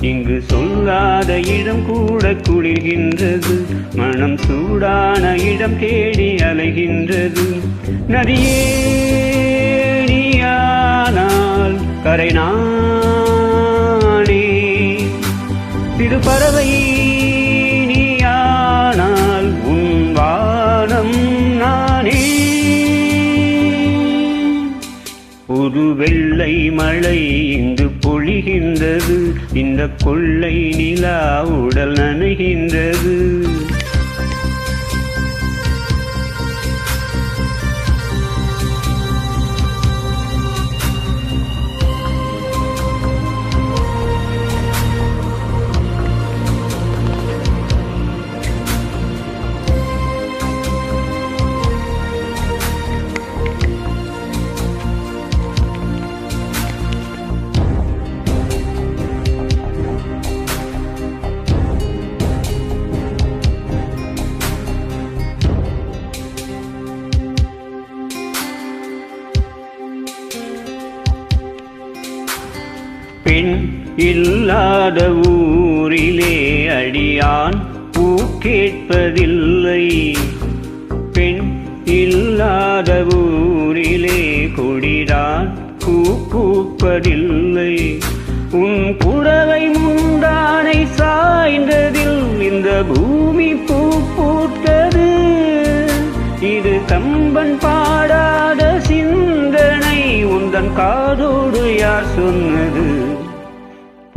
இங்கு சொல்லாத இடம் கூட குளிர்கின்றது. மனம் சூடான இடம் தேடி அலைகின்றது. நதியே நீயானால் கரை நானே. சிறு பறவை புது வெள்ளை மழை இங்கு பொழிகின்றது. இந்த கொள்ளை நிலா உடல் நனைகின்றது. பெண் இல்லாத ஊரிலே அடியான் பூ கேட்பதில்லை பெண் இல்லாத ஊரிலே கொடிதான் பூ பூப்பதில்லை உன் புடவை முந்தானை சாய்ந்ததில் இந்த பூமி பூ பூத்தது. இது கம்பன் பாடாத சிந்தனை உந்தன் காதோடு யார் சொன்னது?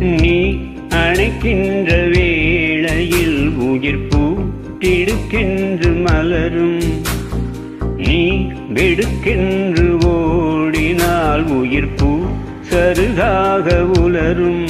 நீ அணைக்கின்ற வேளையில் உயிர் பூட்டிடுக்கென்று மலரும். நீ வெடுக்கென்று ஓடினால் உயிர் பூ சருகாக உலரும்.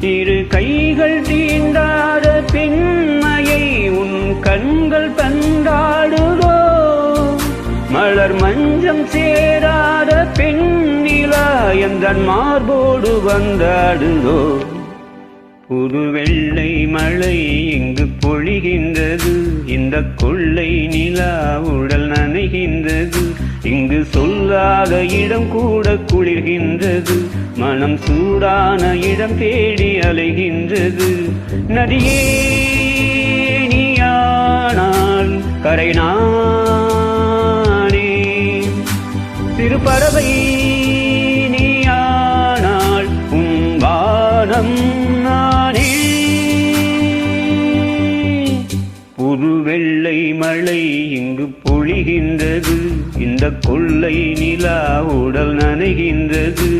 இரு கைகள் தீண்டாத பெண்மையை உன் கண்கள் தந்தாடுதோ மலர் மஞ்சம் சேராத பெண்ணிலா எந்தன் மார்போடு வந்தாடுதோ? புது வெள்ளை மழை இங்கு பொழிகின்றது. இந்த கொள்ளை நிலா உடல் நனைகின்றது. இங்கு சொல்லாத இடம் கூட குளிர்கின்றது. மனம் சூடான இடம் தேடி அலைகின்றது. நதியே நீயானால் கரை நான் சிறு பறவை நீயானால் உம் வானம் நானே. புது வெள்ளை மழை இங்கு பொழிகின்றது. இந்த கொள்ளை நிலா உடல் நனைகின்றது.